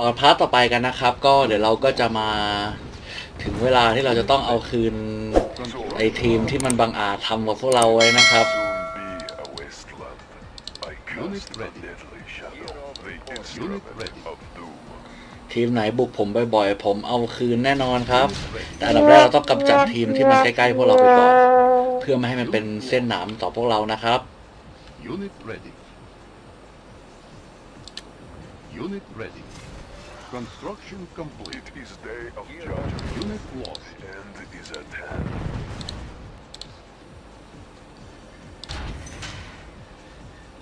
ตอนพาร์ทต่อไปกันนะครับ ก็เดี๋ยวเราก็จะมาถึงเวลาที่เราจะต้องเอาคืน ไอทีมที่มันบังอาจทำกับพวกเราไว้นะครับ ทีมไหนบุกผมบ่อยๆ ผมเอาคืนแน่นอนครับ แต่ลำดับแรกเราต้องกำจัดทีมที่มันใกล้ๆพวกเราไปก่อนเพื่อไม่ให้มันเป็นเส้นหนามต่อพวกเรานะครับตเรดดี้ยูนิตเรดดี้ Construction complete. It is day of judgment. Unit lost. End is at hand.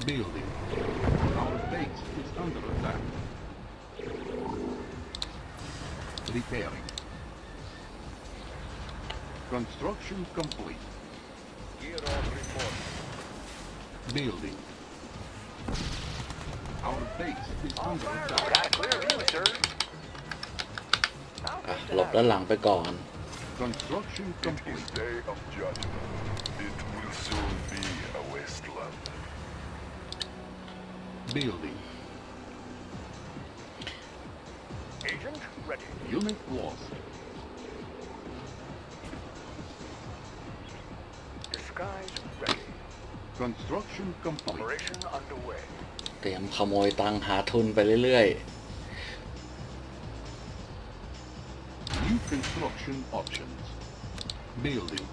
Building. Our base is under attack. Repairing. Construction complete. Gear off report. Building. Our base is under attack. ลบด้านหลังไปก่อน เตรียมขโมยตังหาทุนไปเรื่อย Construction options. Building.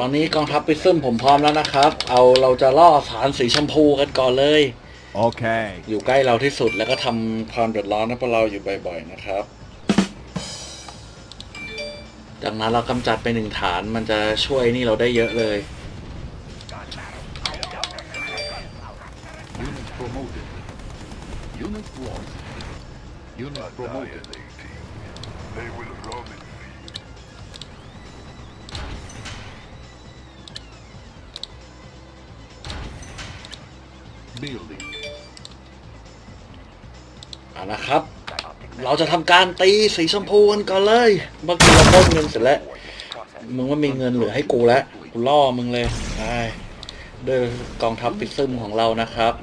ตอนนี้กองทัพปิซึมผมพร้อมแล้วนะครับ เอาเราจะล่อสารสีชมพูกันก่อนเลยโอเค อยู่ใกล้เราที่สุดแล้วก็ทำความเดือดร้อนให้พวกเราอยู่บ่อยๆนะครับ จากนั้นเรากำจัดไปหนึ่งฐานมันจะช่วยนี่เราได้เยอะเลย promoted. Unit lost. Unit promoted. They will rob it. Building. เอาละครับ เราจะทำการตี สีชมพูกันก่อนเลยเมื่อกี้เราต้มเงินเสร็จแล้วมึงว่ามีเงินเหลือให้กูแล้วกูล่อมึงเลยได้ด้วยกองทัพปิดซึมของเรานะครับ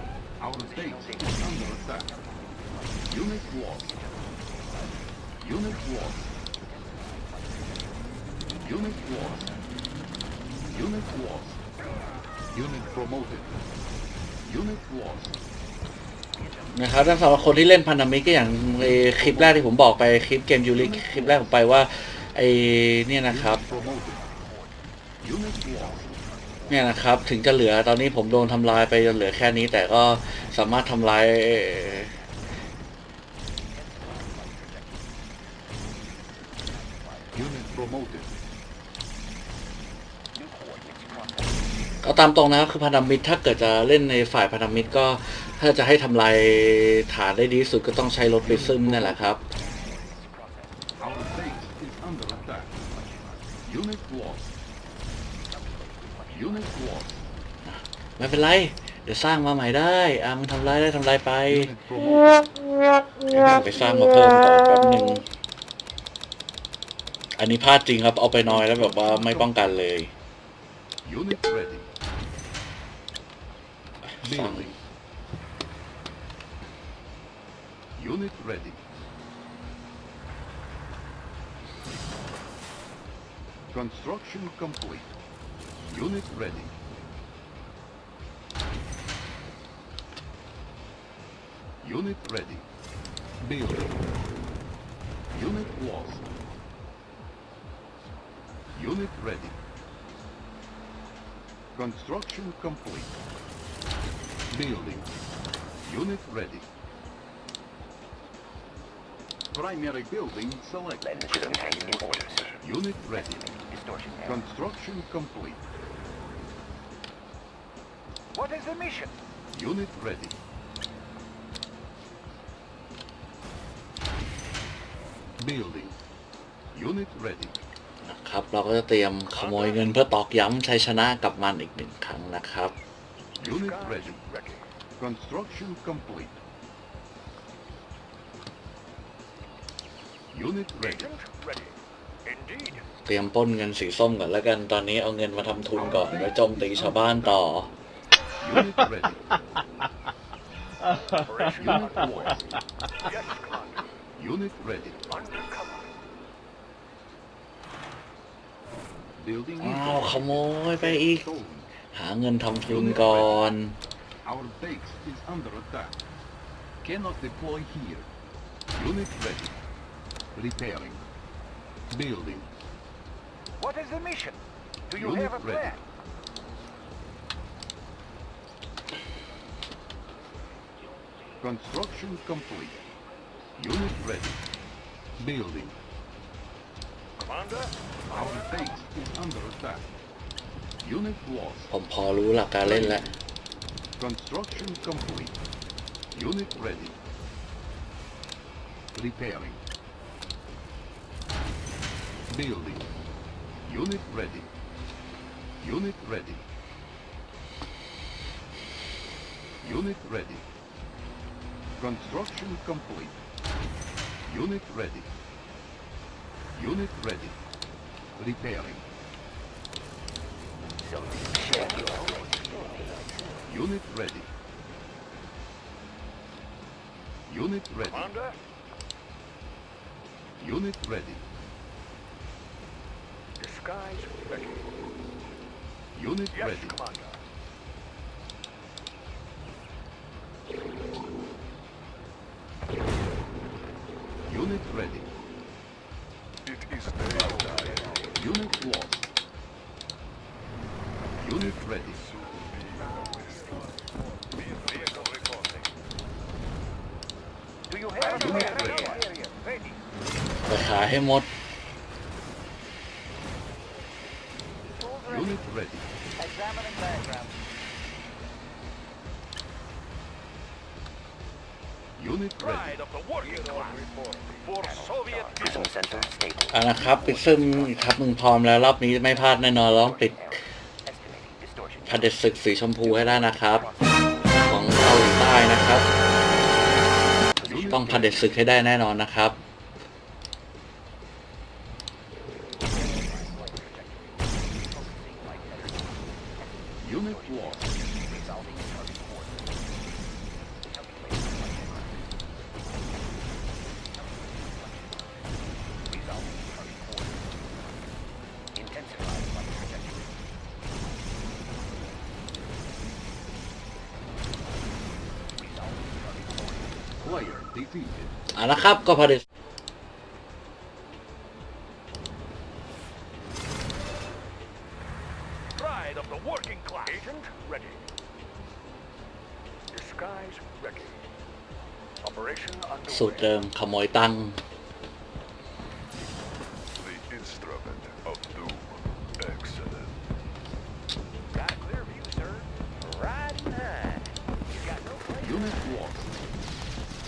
Our base is under attack. Unit lost. Unit lost. Unit lost. Unit lost. Unit promoted. Unit lost. นะครับถ้าสำหรับคนที่เล่นพันธมิตรก็อย่างในคลิปแรกที่ผมบอกไปคลิปเกมยูริคลิปแรกผมไปว่าไอ้เนี่ยนะครับ Unit promoted. เนี่ยนะครับถึงจะเหลือตอนนี้ผมโดนทำลายไปจนเหลือแค่นี้แต่ก็สามารถทำลายเ็าตามตรงนะคือพันธมิตรถ้าเกิดจะเล่นในฝ่ายพันธมิตรก็ถ้าจะให้ทำลายฐานได้ดีสุดก็ต้องใช้รถปิซึมนั่นแหละครับ u ไม่เป็นไร เดี๋ยวสร้างมาใหม่ได้ อ่ามึงทำลายได้ทำลายไปไปสร้างมาเพิ่มต่อแป๊บหนึ่งอันนี้พลาดจริงครับ เอาไปน้อยแล้วแบบว่าไม่ป้องกันเลย Construction complete. Unit ready. Unit ready. Building. Unit lost. Unit ready. Construction complete. Building. Unit ready. Primary building selected. Unit ready. Construction complete. h a t is the mission? Unit ready. Building. Unit ready. นะครับเราก็จะเตรียมขโมยเงินเพื่อตอกย้ำชัยชนะกับมันอีกหนึ่งครั้งนะครับ Unit ready. Construction complete. Unit ready. เตรียมป้นเงินสีส้มก่อนแล้วกันตอนนี้เอาเงินมาทำทุนก่อน แล้วโจมตีชาวบ้านต่อ Unit ready. Unit away. Yes, Commander. Unit ready. Under cover. Building อ้าวขโมยไปอีก Sold. หาเงินทำทุนก่อน Our base is under attack. Cannot deploy here. Unit ready. Repairing. Building. What is the mission? Do you Unit have a ready. plan? Construction complete. Unit ready. Building. Commander, our base is under attack. Unit lost. ผมพอรู้หลักการเล่นแล้ว Construction complete. Unit ready. Repairing. Building. Unit ready. Unit ready. Unit ready. Construction complete. Unit ready. Unit ready. Repairing. Unit ready. Unit ready. Commander? Unit ready. Disguise ready. Unit yes, ready. Commander. Unit lost. Unit ready. Do you have Unit any ready. area? Ready. ไปขายให้หมด Unit ready. Examining Ready. อันนาะครับปิซึมครับมึงพร้อมแล้ว รอบนี้ไม่พลาดแน่นอนร้องติดพันเด็ดศึกสีชมพู ให้ได้ นะครับของเกาหลีใต้นะครับ ต้องพันเด็ดศึกให้ได้แน่นอนนะครับ Unit lost. ออาละครับก็พอดีสูตรเดิมขโมยตังค์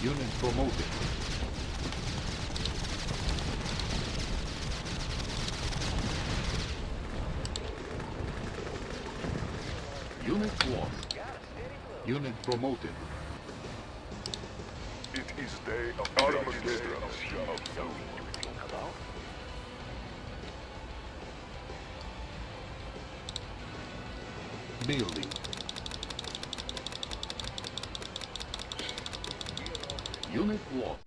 Unit promoted. Unit lost. Unit promoted. It is day of Armageddon. Building. Unit lost.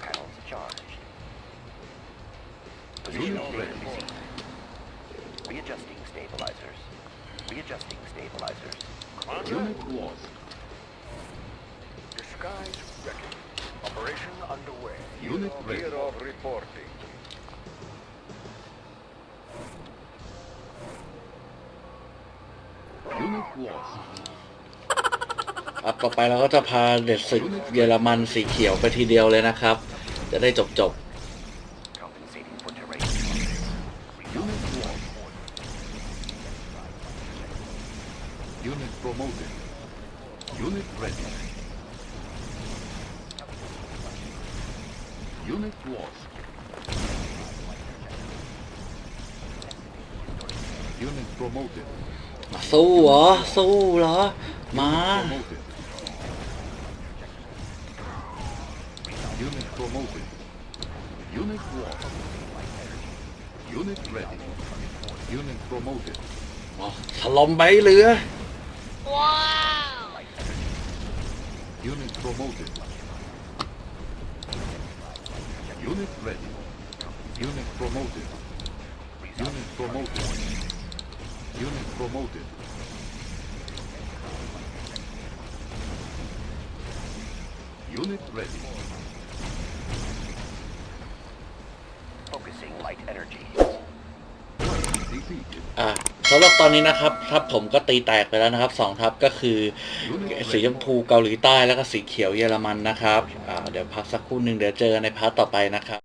Panels charged. Position already. Readjusting stabilizers. Readjusting stabilizers. Commander. Unit lost. Disguise ready. Operation underway. Unit ready. Year of reporting. Unit lost. ครับต่อไปเราก็จะพาเด็ดศึกเยอรมันสีเขียวไปทีเดียวเลยนะครับ จะได้จบจบมาสู้เหรอสู้เหรอมา Promoted. Unit one. Unit ready. Unit promoted. ถล่มใบเรือ Wow. Unit promoted. Unit ready. Unit promoted. Unit promoted. Unit promoted. Unit ready. อ่สำหรับตอนนี้นะครับทัพผมก็ตีแตกไปแล้วนะครับสองทัพก็คือสีชมพูเกาหลีใต้แล้วก็สีเขียวเยอรมันนะครับอ่าเดี๋ยวพักสักครู่หนึ่งเดี๋ยวเจอในพาร์ทต่อไปนะครับ